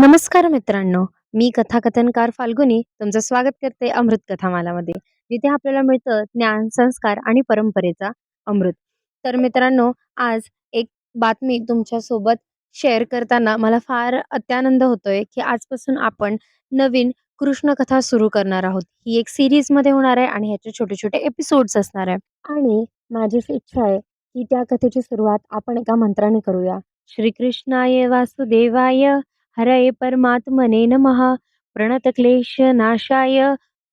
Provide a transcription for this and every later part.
नमस्कार मित्रांनो मी कथाकथनकार फाल्गुनी तुमचं स्वागत करते अमृत कथामालामध्ये. जिथे आपल्याला मिळतं ज्ञान संस्कार आणि परंपरेचा अमृत. तर मित्रांनो आज एक बातमी तुमच्यासोबत शेअर करताना मला फार अत्यानंद होतोय की आजपासून आपण नवीन कृष्ण कथा सुरू करणार आहोत. ही एक सिरीजमध्ये होणार आहे आणि ह्याचे छोटे छोटे एपिसोड्स असणार आहे. आणि माझी इच्छा आहे की त्या कथेची सुरुवात आपण एका मंत्राने करूया. श्रीकृष्णाय वासुदेवाय हरये परमात्मने नमः। प्रणतक्लेशनाशाय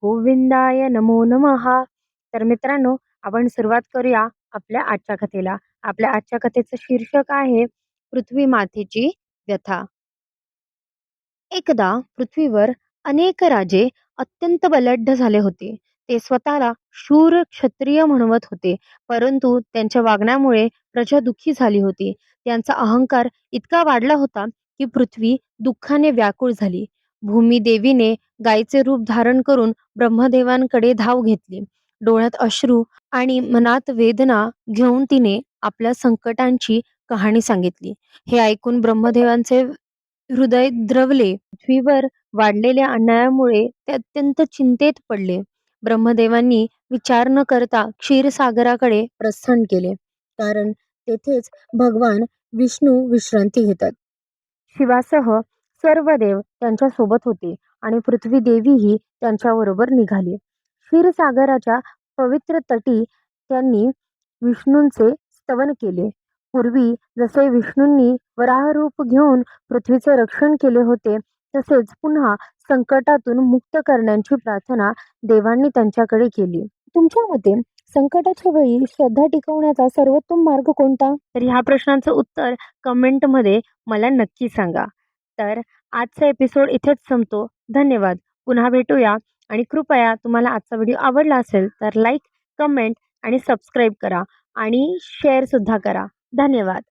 गोविंदाय नमो नमः। तर मित्रांनो आपण सुरुवात करूया आपल्या आजच्या कथेला. आपल्या आजच्या कथेचं शीर्षक आहे पृथ्वी मातेची व्यथा. एकदा पृथ्वीवर अनेक राजे अत्यंत बलाढ्य झाले होते. ते स्वतःला शूर क्षत्रिय म्हणवत होते परंतु त्यांच्या वागण्यामुळे प्रजा दुःखी झाली होती. त्यांचा अहंकार इतका वाढला होता की पृथ्वी दुःखाने व्याकुळ झाली. भूमिदेवीने गायीचे रूप धारण करून ब्रह्मदेवांकडे धाव घेतली. डोळ्यात अश्रू आणि मनात वेदना घेऊन तिने आपल्या संकटांची कहाणी सांगितली. हे ऐकून ब्रह्मदेवांचे हृदय द्रवले. पृथ्वीवर वाढलेल्या अन्यायामुळे ते अत्यंत चिंतेत पडले. ब्रह्मदेवांनी विचार न करता क्षीरसागराकडे प्रस्थान केले. कारण तेथेच भगवान विष्णू विश्रांती घेतात. शिवासह सर्व देव त्यांच्यासोबत होते आणि पृथ्वी देवीही त्यांच्याबरोबर निघाली. क्षीरसागराच्या पवित्र तटी त्यांनी विष्णूंचे स्तवन केले. पूर्वी जसे विष्णूंनी वराह रूप घेऊन पृथ्वीचे रक्षण केले होते तसेच पुन्हा संकटातून मुक्त करण्याची प्रार्थना देवांनी त्यांच्याकडे केली. तुमच्या मते संकटाच्या वेळी श्रद्धा टिकवण्याचा सर्वोत्तम मार्ग कोणता? तर ह्या प्रश्नाचं उत्तर कमेंटमध्ये मला नक्की सांगा. तर आजचा एपिसोड इथेच संपतो. धन्यवाद. पुन्हा भेटूया आणि कृपया तुम्हाला आजचा व्हिडिओ आवडला असेल तर लाईक कमेंट आणि सबस्क्राईब करा आणि शेअरसुद्धा करा. धन्यवाद.